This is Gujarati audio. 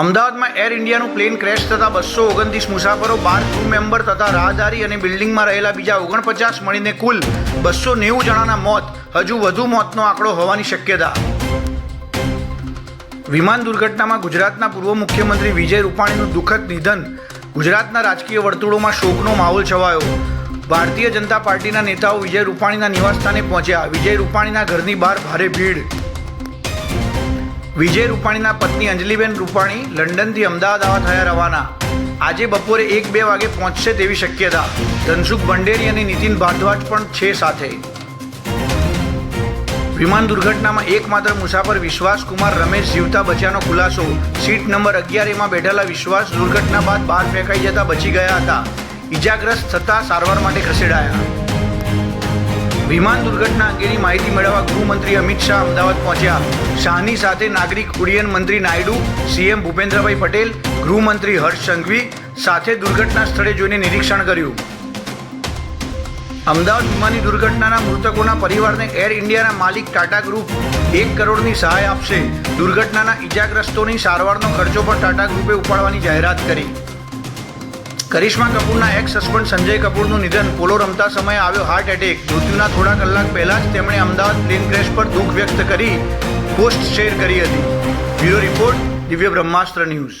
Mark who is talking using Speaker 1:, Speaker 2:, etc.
Speaker 1: અમદાવાદમાં એર ઇન્ડિયાનું પ્લેન ક્રેશ થતાં બસો ઓગણત્રીસ મુસાફરો, બાર ક્રૂ મેમ્બર તથા રાહદારી અને બિલ્ડિંગમાં રહેલા બીજા ઓગણપચાસ મળીને કુલ બસો નેવું જણાના મોત, હજુ વધુ મોતનો આંકડો હોવાની શક્યતા. વિમાન દુર્ઘટનામાં ગુજરાતના પૂર્વ મુખ્યમંત્રી વિજય રૂપાણીનું દુઃખદ નિધન, ગુજરાતના રાજકીય વર્તુળોમાં શોકનો માહોલ છવાયો. ભારતીય જનતા પાર્ટીના નેતાઓ વિજય રૂપાણીના નિવાસસ્થાને પહોંચ્યા. વિજય રૂપાણીના ઘરની બહાર ભારે ભીડ. વિજય રૂપાણીના પત્ની અંજલિબેન રૂપાણી લંડનથી અમદાવાદ આવવા થયા રવાના. આજે બપોરે એક બે વાગે પહોંચશે તેવી શક્યતા. ધનસુખ ભંડેરી અને નીતિન ભારદ્વાજ પણ છે સાથે. વિમાન દુર્ઘટનામાં એકમાત્ર મુસાફર વિશ્વાસ કુમાર રમેશ જીવતા બચ્યાનો ખુલાસો. સીટ નંબર અગિયાર એમાં બેઠેલા વિશ્વાસ દુર્ઘટના બાદ બહાર ફેંકાઈ જતા બચી ગયા હતા. ઈજાગ્રસ્ત થતા સારવાર માટે ખસેડાયા. વિમાન દુર્ઘટના અંગેની માહિતી મેળવવા ગૃહમંત્રી અમિત શાહ અમદાવાદ પહોંચ્યા. શાહની સાથે નાગરિક ઉડ્ડયન મંત્રી નાયડુ, સીએમ ભૂપેન્દ્રભાઈ પટેલ, ગૃહમંત્રી હર્ષ સંઘવી સાથે દુર્ઘટના સ્થળે જોઈને નિરીક્ષણ કર્યું. અમદાવાદ વિમાની દુર્ઘટનાના મૃતકોના પરિવારને એર ઇન્ડિયાના માલિક ટાટા ગ્રુપ એક કરોડની સહાય આપશે. દુર્ઘટનાના ઇજાગ્રસ્તોની સારવારનો ખર્ચો પણ ટાટા ગ્રુપે ઉપાડવાની જાહેરાત કરી. કરિશ્મા કપૂરના એક્સ હસબન્ડ સંજય કપૂરનું નિધન. પોલો રમતા સમયે આવ્યો હાર્ટ એટેક મૃત્યુના થોડા કલાક પહેલા જ તેમણે અમદાવાદ પ્લેન ક્રેશ પર દુઃખ વ્યક્ત કરી પોસ્ટ શેર કરી હતી. બ્યુરો રિપોર્ટ, દિવ્ય બ્રહ્માસ્ત્ર ન્યૂઝ.